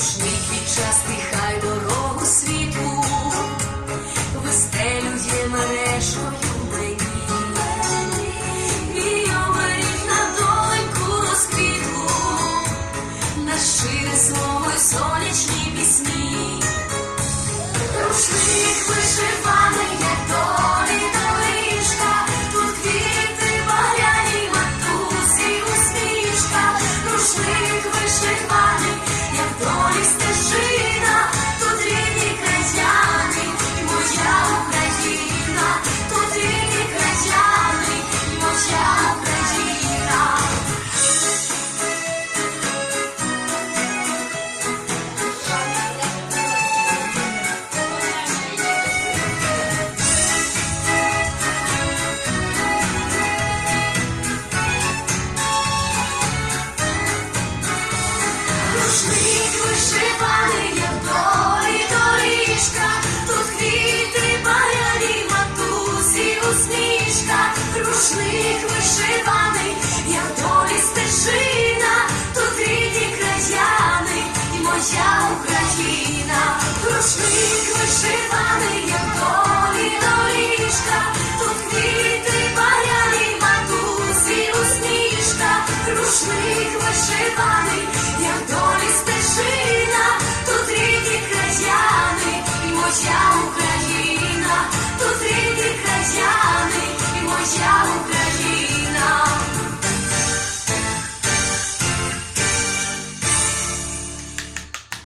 щастий, хай дорогу світу вистелює мережою мені. І оберіг на доньку розквітлу, на щире слово й сонячні пісні. Рушник вишиваний, я долі стежина, тут рідні краяни, і моя Україна, долі